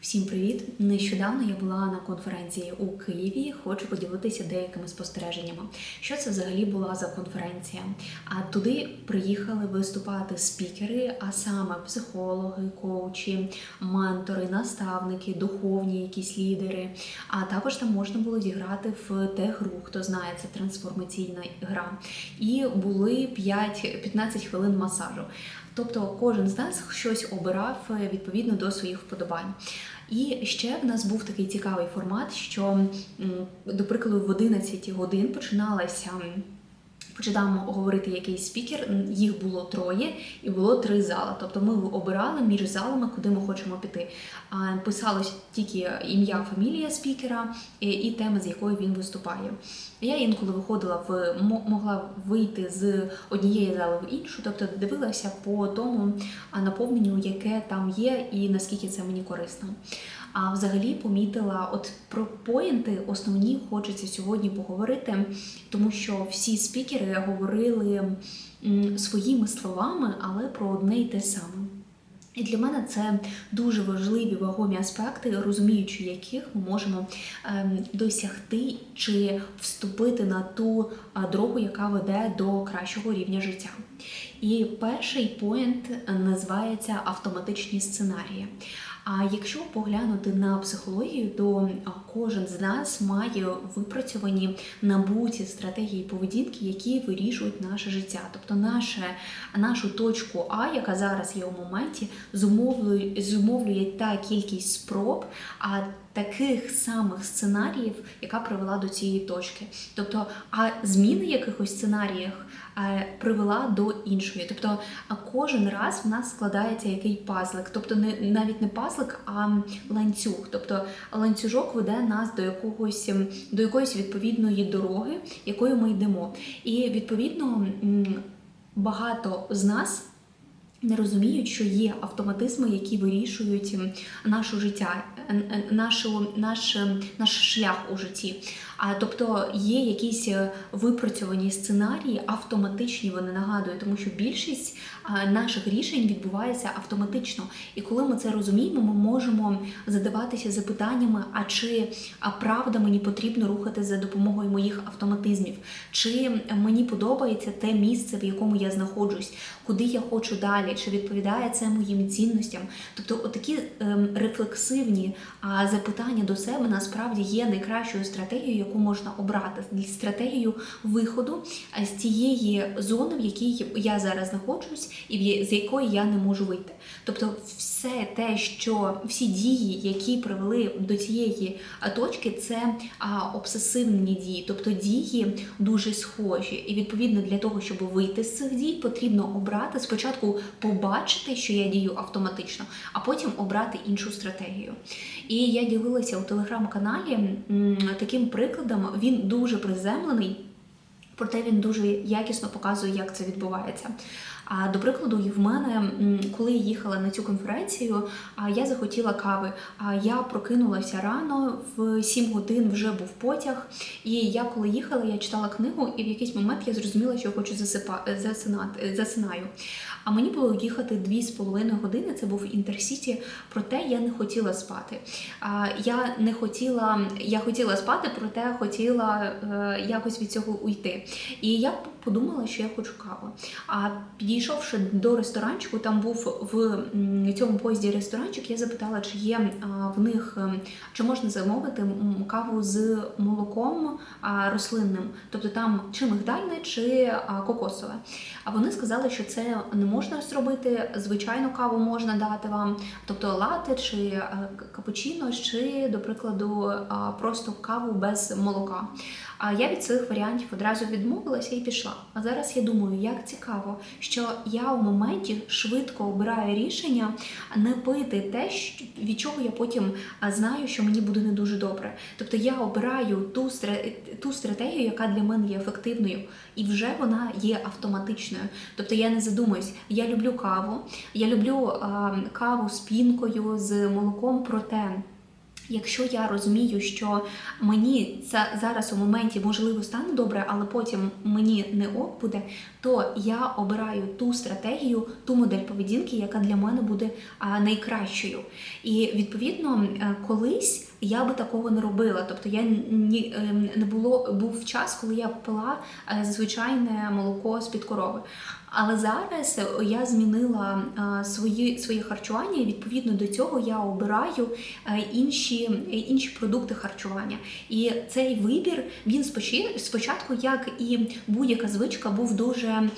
Всім привіт! Нещодавно я була на конференції у Києві. Хочу поділитися деякими спостереженнями. Що це взагалі була за конференція? А туди приїхали виступати спікери, а саме психологи, коучі, ментори, наставники, духовні якісь лідери. А також там можна було зіграти в те гру, хто знає, це трансформаційна гра. І були 5, 15 хвилин масажу. Тобто кожен з нас щось обирав е, відповідно до своїх вподобань. І ще в нас був такий цікавий формат, що, до прикладу, в 11 годин починалася. Починаємо говорити якийсь спікер, їх було троє і було три зали. Тобто ми обирали між залами, куди ми хочемо піти. Писалось тільки ім'я, фамілія спікера і, тема, з якою він виступає. Я інколи виходила в мо- могла вийти з однієї зали в іншу, тобто дивилася по тому наповненню, яке там є, і наскільки це мені корисно. А взагалі помітила, от про поінти основні хочеться сьогодні поговорити, тому що всі спікери говорили своїми словами, але про одне й те саме. І для мене це дуже важливі вагомі аспекти, розуміючи яких ми можемо ем, досягти чи вступити на ту дорогу, яка веде до кращого рівня життя. І перший поінт називається автоматичні сценарії. А якщо поглянути на психологію, то кожен з нас має випрацьовані набуті стратегії поведінки, які вирішують наше життя. Тобто наше, нашу точку А, яка зараз є у моменті, зумовлює, зумовлює та кількість спроб, а таких самих сценаріїв, яка привела до цієї точки. Тобто, а зміни якихось сценаріях е, привела до іншої. Тобто кожен раз в нас складається який пазлик, тобто не навіть не пазлик, а ланцюг. Тобто ланцюжок веде нас до якогось до якоїсь відповідної дороги, якою ми йдемо. І відповідно багато з нас. Не розуміють, що є автоматизми, які вирішують м, наше життя, е, е, нашу, наш, ем, наш шлях у житті. А тобто є якісь е, випрацьовані сценарії, автоматичні вони нагадую, тому що більшість наших рішень відбувається автоматично. І коли ми це розуміємо, ми можемо задаватися запитаннями: а чи а правда мені потрібно рухати за допомогою моїх автоматизмів? Чи мені подобається те місце, в якому я знаходжусь, куди я хочу далі, чи відповідає це моїм цінностям? Тобто, отакі ем, рефлексивні запитання до себе насправді є найкращою стратегією, яку можна обрати стратегію виходу з тієї зони, в якій я зараз знаходжусь, і з якої я не можу вийти. Тобто, все те, що всі дії, які привели до цієї точки, це обсесивні дії, тобто дії дуже схожі. І відповідно для того, щоб вийти з цих дій, потрібно обрати спочатку побачити, що я дію автоматично, а потім обрати іншу стратегію. І я ділилася у телеграм-каналі таким прикладом. Він дуже приземлений. Проте він дуже якісно показує, як це відбувається. А до прикладу, в мене, коли я їхала на цю конференцію, я захотіла кави. Я прокинулася рано, в 7 годин вже був потяг. І я коли їхала, я читала книгу, і в якийсь момент я зрозуміла, що я хочу засипа... засинати, засинаю. А мені було їхати 2,5 години, це був інтерсіті, проте я не хотіла спати. А, я не хотіла, я хотіла спати, проте хотіла е, якось від цього уйти. І я подумала, що я хочу каву. А підійшовши до ресторанчику, там був в цьому поїзді ресторанчик, я запитала, чи є а, в них, ем, чи можна замовити каву з молоком рослинним, тобто там чи мигдальне, чи кокосове. А вони сказали, що це не можна зробити. Звичайну каву можна дати вам, тобто лате чи е, капучино, чи, до прикладу, просто каву без молока. А я від цих варіантів одразу відмовилася і пішла. А зараз я думаю, як цікаво, що я у моменті швидко обираю рішення не пити те, від чого я потім знаю, що мені буде не дуже добре. Тобто я обираю ту, ту стратегію, яка для мене є ефективною, і вже вона є автоматичною. Тобто я не задумуюсь, я люблю каву, я люблю а, каву з пінкою, з молоком, проте Якщо я розумію, що мені це зараз у моменті можливо стане добре, але потім мені не ок буде, то я обираю ту стратегію, ту модель поведінки, яка для мене буде найкращою. І відповідно, е, колись я би такого не робила. Тобто я ні ем, не було був час, коли я пила е, звичайне молоко з під корови. Але зараз я змінила е, свої своє харчування, і відповідно до цього я обираю е, інші інші продукти харчування. І цей вибір він спочатку, як і будь-яка звичка, був дуже,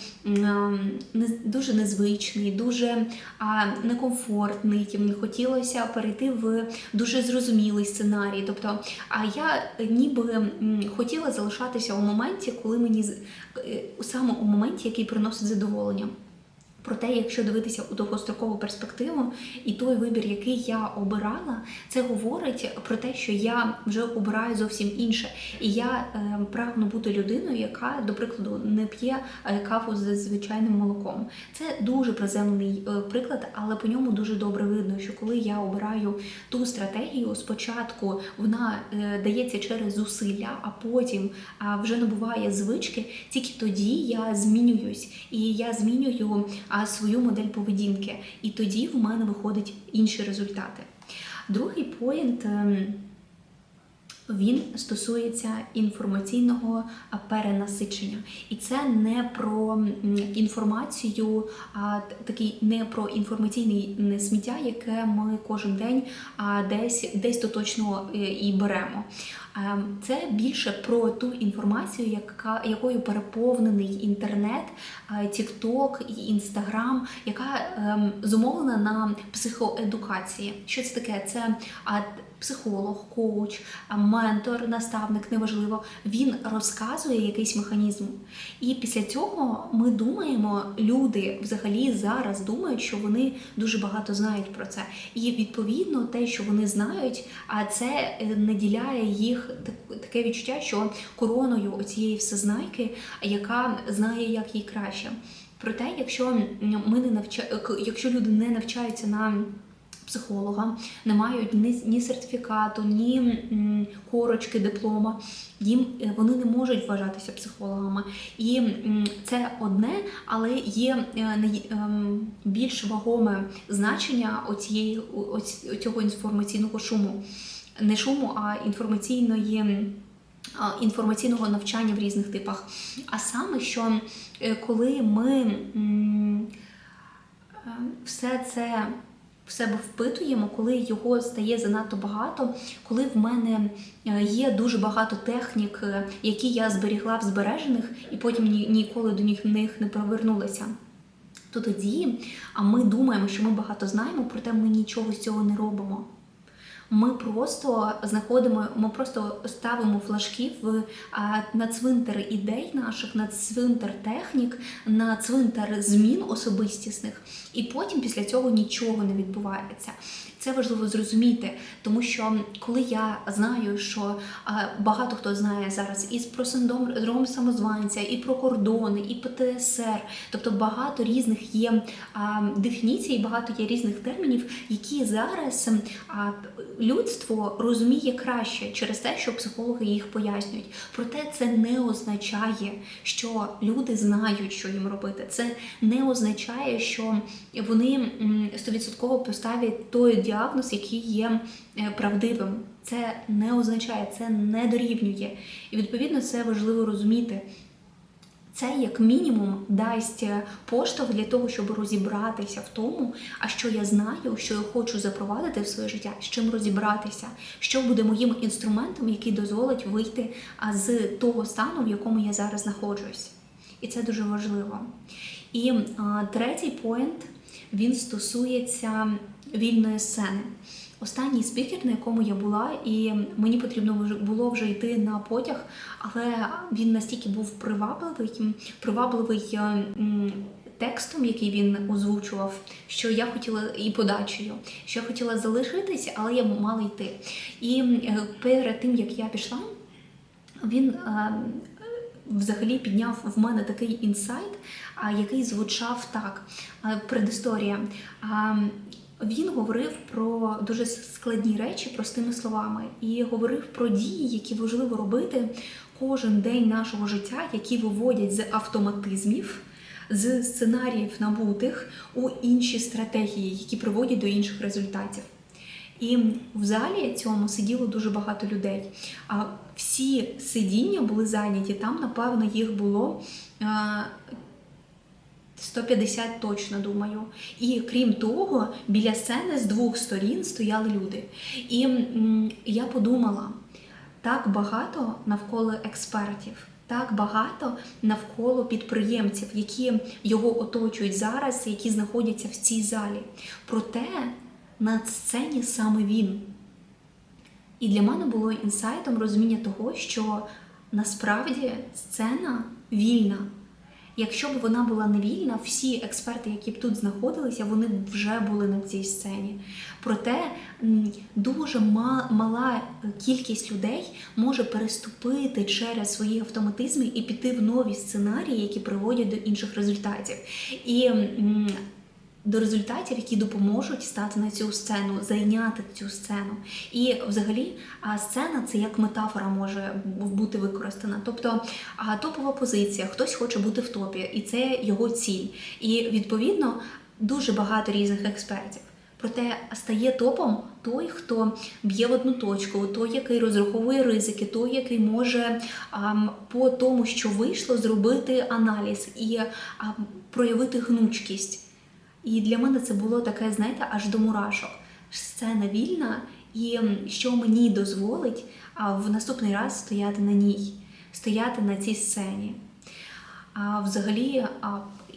дуже незвичний, дуже некомфортний. Хотілося перейти в дуже зрозумілий сценарій. Тобто, а я ніби хотіла залишатися у моменті, коли мені е, саме у моменті, який приносить задоволення задоволенням. Проте, якщо дивитися у довгострокову перспективу, і той вибір, який я обирала, це говорить про те, що я вже обираю зовсім інше. І я е, прагну бути людиною, яка, до прикладу, не п'є е, каву з звичайним молоком. Це дуже приземний е, приклад, але по ньому дуже добре видно, що коли я обираю ту стратегію, спочатку вона е, дається через зусилля, а потім а, вже набуває звички, тільки тоді я змінююсь і я змінюю а, свою модель поведінки. І тоді в мене виходять інші результати. Другий поінт. Він стосується інформаційного перенасичення, і це не про інформацію, а такий не про інформаційне сміття, яке ми кожен день десь десь то точно е, і беремо. Ем, Це більше про ту інформацію, яка якою переповнений інтернет, TikTok і Інстаграм, яка ем, зумовлена на психоедукації. Що це таке? Це психолог, коуч, ментор, наставник, неважливо. Він розказує якийсь механізм. І після цього ми думаємо, люди взагалі зараз думають, що вони дуже багато знають про це. І відповідно те, що вони знають, а це е, наділяє їх таке відчуття, що короною оцієї всезнайки, яка знає, як їй краще. Проте, якщо ми не навча... якщо люди не навчаються на психолога, не мають ні, ні сертифікату, ні м, корочки, диплома, їм е, вони не можуть вважатися психологами. І м, це одне, але є е, ем, більш вагоме значення оцієї, оць- цього інформаційного шуму. Не шуму, а інформаційної інформаційного навчання в різних типах. А саме, що е, коли ми е, все це в себе впитуємо, коли його стає занадто багато, коли в мене е, є дуже багато технік, е, які я зберігла в збережених, і потім ніколи до них не повернулася. То тоді а ми думаємо, що ми багато знаємо, проте ми нічого з цього не робимо. Ми просто знаходимо, ми просто ставимо флажки в на цвинтар ідей наших, на цвинтар технік, на цвинтар змін особистісних, і потім після цього нічого не відбувається. Це важливо зрозуміти, тому що коли я знаю, що багато хто знає зараз і про синдром самозванця, і про кордони, і ПТСР, тобто багато різних є дефініцій, багато є різних термінів, які зараз людство розуміє краще через те, що психологи їх пояснюють. Проте це не означає, що люди знають, що їм робити. Це не означає, що вони стовідсотково поставлять той діагноз, який є е, правдивим. Це не означає, це не дорівнює. І відповідно це важливо розуміти. Це як мінімум дасть е, поштовх для того, щоб розібратися в тому, а що я знаю, що я хочу запровадити в своє життя, з чим розібратися, що буде моїм інструментом, який дозволить вийти з того стану, в якому я зараз знаходжусь. І це дуже важливо. І а, третій поінт він стосується вільної сцени. Останній спікер, на якому я була, і мені потрібно було вже йти на потяг, але він настільки був привабливий, привабливий е, текстом, який він озвучував, що я хотіла і подачею, що я хотіла залишитися, але я мала йти. І е, перед тим як я пішла, він е, взагалі підняв в мене такий інсайт, який звучав так. А, Він говорив про дуже складні речі простими словами і говорив про дії, які важливо робити кожен день нашого життя, які виводять з автоматизмів, з сценаріїв набутих у інші стратегії, які приводять до інших результатів. І в залі цьому сиділо дуже багато людей. А всі сидіння були зайняті. Там, напевно, їх було е, 150 точно думаю. І крім того, біля сцени з двох сторін стояли люди. І я подумала: так багато навколо експертів. Так багато навколо підприємців, які його оточують зараз, які знаходяться в цій залі. Проте на сцені саме він. І для мене було інсайтом розуміння того, що насправді сцена вільна. Якщо б вона була не вільна, всі експерти, які б тут знаходилися, вони б вже були на цій сцені. Проте дуже мала кількість людей може переступити через свої автоматизми і піти в нові сценарії, які приводять до інших результатів. І до результатів, які допоможуть стати на цю сцену, зайняти цю сцену. І взагалі сцена це як метафора може бути використана. Тобто топова позиція, хтось хоче бути в топі, і це його ціль. І відповідно дуже багато різних експертів. Проте стає топом той, хто б'є в одну точку, той, який розраховує ризики, той, який може ам, по тому, що вийшло, зробити аналіз і ам, проявити гнучкість. І для мене це було таке, знаєте, аж до мурашок. Сцена вільна, і що мені дозволить в наступний раз стояти на ній, стояти на цій сцені. А взагалі,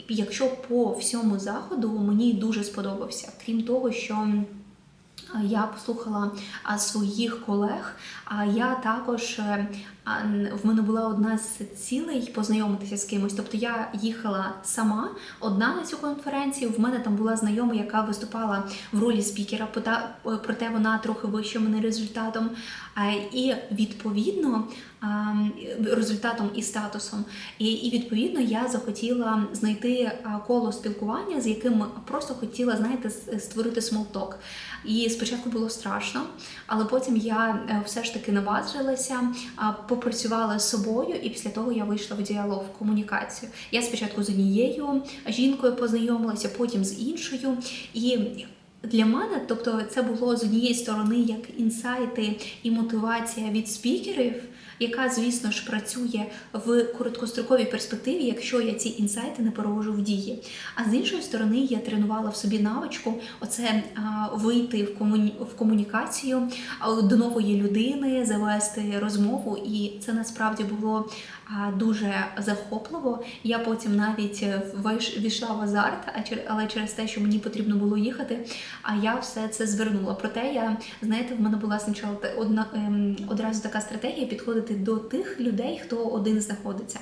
якщо по всьому заходу мені дуже сподобався, крім того, що я послухала своїх колег, а я також е, в мене була одна з цілей познайомитися з кимось. Тобто я їхала сама одна на цю конференцію. В мене там була знайома, яка виступала в ролі спікера, е, проте вона трохи вища мене результатом. І відповідно результатом і статусом. І, відповідно я захотіла знайти коло спілкування, з яким просто хотіла, знаєте, створити смолток. І спочатку було страшно, але потім я е, все ж таки наважилася, попрацювала з собою, і після того я вийшла в діалог, в комунікацію. Я спочатку з однією жінкою познайомилася, потім з іншою. І для мене, тобто, це було з однієї сторони як інсайти і мотивація від спікерів, яка, звісно ж, працює в короткостроковій перспективі, якщо я ці інсайти не перевожу в дії. А з іншої сторони, я тренувала в собі навичку оце а, вийти в, комуні... в комунікацію до нової людини, завести розмову, і це насправді було дуже захопливо. Я потім навіть е, війшла в азарт, але через те, що мені потрібно було їхати, а я все це звернула. Проте я, знаєте, в мене була спочатку одна ем, одразу така стратегія підходити до тих людей, хто один знаходиться.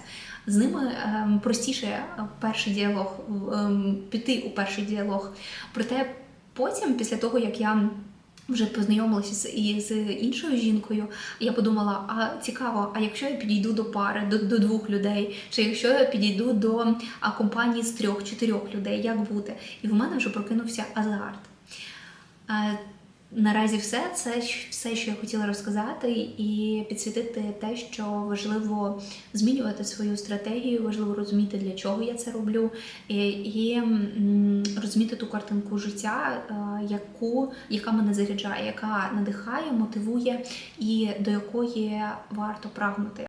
З ними ем, простіше е, перший діалог ем, піти у перший діалог. Проте потім, після того як я вже познайомилася і з іншою жінкою. Я подумала: а цікаво, а якщо я підійду до пари, до, до двох людей, чи якщо я підійду до а, компанії з трьох-чотирьох людей, як буде? І в мене вже прокинувся азарт. Наразі все це все, що я хотіла розказати, і підсвітити те, що важливо змінювати свою стратегію, важливо розуміти, для чого я це роблю, і, і розуміти ту картинку життя, е, яку, яка мене заряджає, яка надихає, мотивує і до якої варто прагнути.